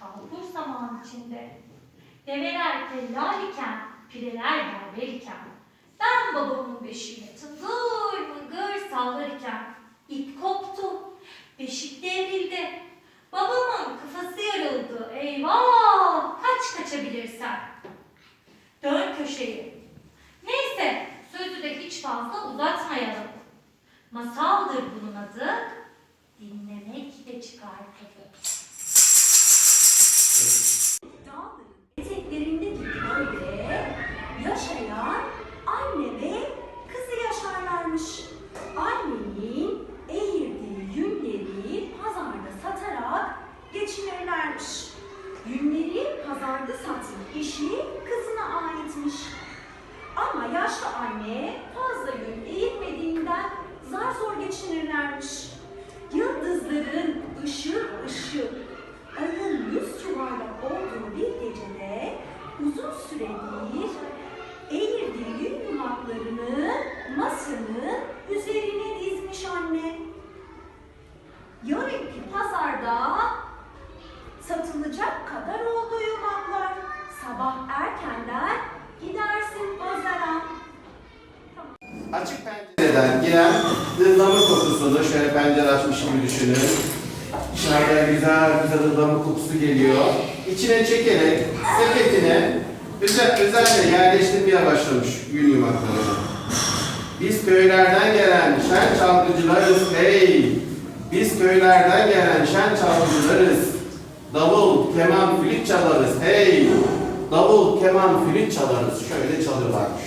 Kalbur zaman içinde. Develer tellal iken, pireler berber iken, ben babamın beşiğine tıngır mıngır sallarken ip koptu, beşik devrildi. Babamın kafası yarıldı, eyvah! Kaç kaçabilirsen. Dön köşeyi. Neyse, sözü de hiç fazla uzatmayalım. Masaldır bunun adı, dinlemek de çıkar tadı. Geçinirlermiş. Yünleri pazarda satma işi kızına aitmiş. Ama yaşlı anne fazla yün eğitmediğinden zar zor geçinirlermiş. Yıldızların ışıl ışıl, ayın satılacak kadar oldu yumaklar. Sabah erkenden gidersin pazara. Açık pencereden giren ıhlamur kokusunu şöyle pencere açmış gibi düşünün. Dışarıda güzel güzel ıhlamur kokusu geliyor. İçine çekerek sepetine özel, özenle yerleştirmeye başlamış yün yumaklarını. Biz köylerden gelen şen çalgıcılarız hey! Biz köylerden gelen şen çalgıcılarız. Keman, flüt çalarız hey! Davul, keman, flüt çalarız. Şöyle çalıyorlarmış.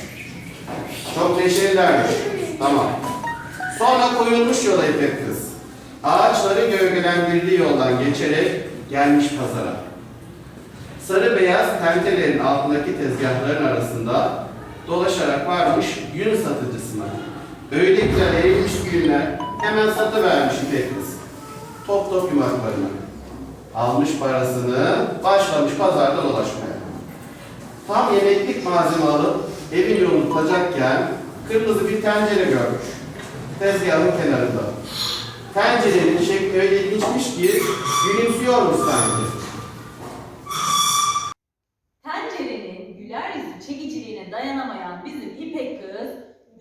Çok neşelilermiş. Tamam. Sonra koyulmuş yola İpek kız. Ağaçları gölgelendirdiği yoldan geçerek gelmiş pazara. Sarı beyaz tentelerin altındaki tezgahların arasında dolaşarak varmış yün satıcısına. Öyle güzel eğilmiş ki yünler hemen satıvermiş İpek kız. Top top yumaklarını. Almış parasını, başlamış pazarda dolaşmaya. Tam yemeklik malzeme alıp evin yolunu tutacakken kırmızı bir tencere görmüş. Tezgahın kenarında. Tencerenin şekli öyle ilginçmiş ki gülümsüyormuş sanki. Tencerenin güler yüzü çekiciliğine dayanamayan bizim İpek kız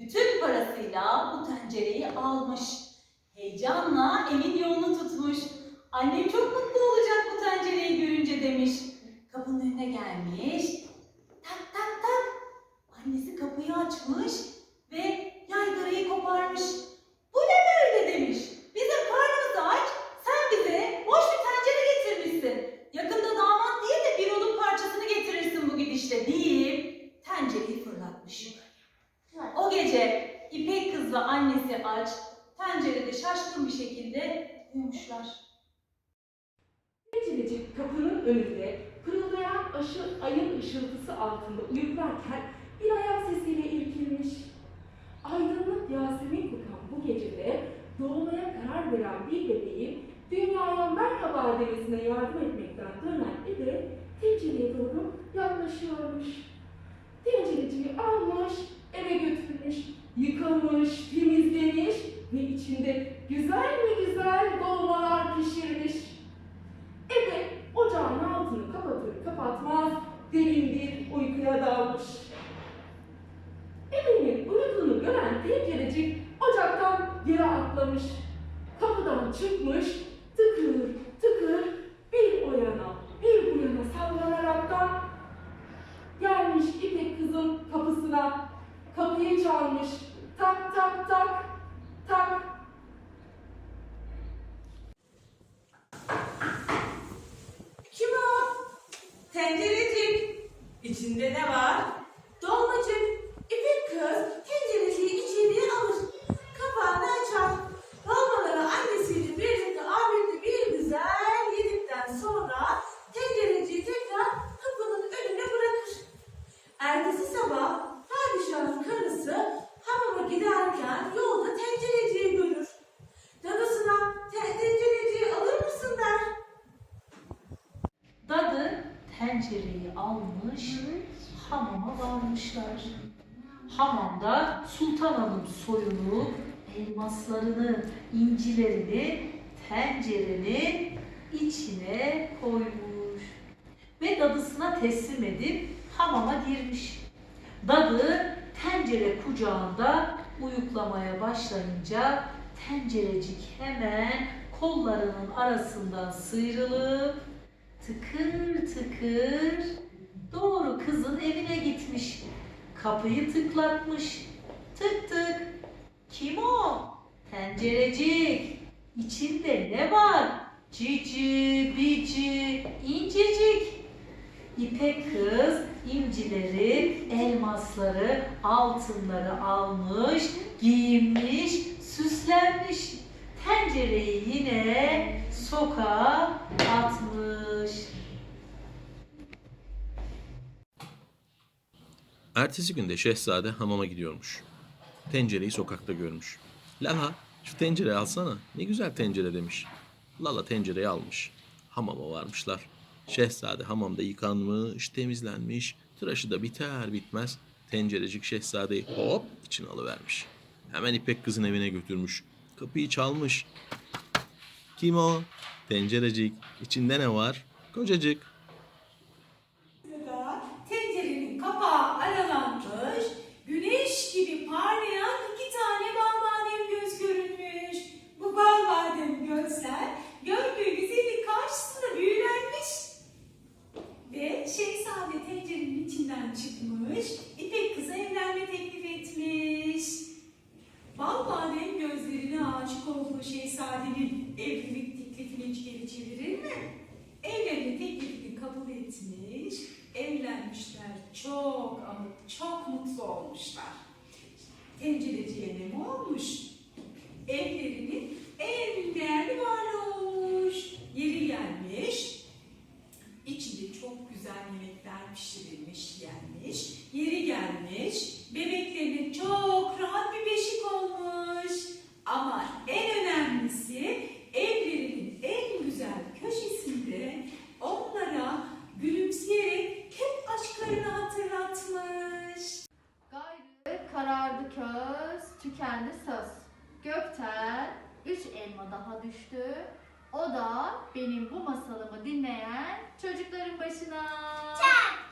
bütün parasıyla bu tencereyi almış. Heyecanla evin yolunu tutmuş. Annem çok mutlu olacak bu tencereyi görünce demiş. Kapının önüne gelmiş. Tak tak tak. Annesi kapıyı açmış ve yaygarayı koparmış. Bu ne böyle demiş. Bizim karnımız aç. Sen bize boş bir tencere getirmişsin. Yakında damat diye de bir odun parçasını getirirsin bu gidişle deyip tencereyi fırlatmış. O gece İpek kız ve annesi aç, tencerede şaşkın bir şekilde uyumuşlar. Pencerecik kapının önünde pırıldayan aşı, ayın ışıltısı altında uyuklarken bir ayak sesiyle irkilmiş. Aydınlık Yasemin kokan bu gecede doğmaya karar veren bir bebeğin dünyaya merhaba demesine yardım etmekten dönen ebe tencereye doğru yaklaşıyormuş. Tencereciyi almış, eve götürmüş, yıkamış, temizlemiş ve içinde güzel mi güzel dolmalar pişirmiş. Ebe ocağın altını kapatır kapatmaz derin bir uykuya dalmış. Ebe'nin uyuduğunu gören tencerecik ocaktan yere atlamış. Kapıdan çıkmış tıkır tıkır bir o yana bir bu yana sallanaraktan gelmiş İpek kızın kapısına. Kapıyı çalmış. Tak tak tak tak Kim o? Tencerecik. İçinde ne var? Dolmacık. Tencereyi almış, hamama varmışlar. Hamamda Sultan Hanım soyunu, elmaslarını, incilerini tencerenin içine koymuş. dadısına teslim edip hamama girmiş. Dadı tencere kucağında uyuklamaya başlayınca tencerecik hemen kollarının arasından sıyrılıp tıkır tıkır doğru kızın evine gitmiş. Kapıyı tıklatmış. Tık tık. Kim o? Tencerecik. İçinde ne var? Cici, bici, incecik. İpek kız incileri, elmasları, altınları almış, giyinmiş, süslenmiş. Tencereyi yine sokağa atmış. Ertesi günde şehzade hamama gidiyormuş. Tencereyi sokakta görmüş. Lala şu tencereyi alsana. Ne güzel tencere demiş. Lala tencereyi almış. Hamama varmışlar. Şehzade hamamda yıkanmış, temizlenmiş. Tıraşı da biter bitmez tencerecik şehzadeyi hop içine alıvermiş. Hemen İpek kızın evine götürmüş. Kapıyı çalmış. Kim o? Tencerecik. İçinde ne var? com o Didico. Etmiş, evlenmişler. Çok ama çok mutlu olmuşlar. Tencereciye ne olmuş? Evlerinin en değerli varlığı olmuş. Yeri gelmiş, içinde çok güzel yemekler pişirilmiş, yenmiş. Yeri gelmiş, bebeklerine çok rahat bir beşik olmuş. Ama en önemlisi evlerinin en güzel köşesinde onlara gülümseyerek hep aşklarını hatırlatmış. Gayrı karardı köz, tükendi söz. Gökten üç elma daha düştü. O da benim bu masalımı dinleyen çocukların başına. Çak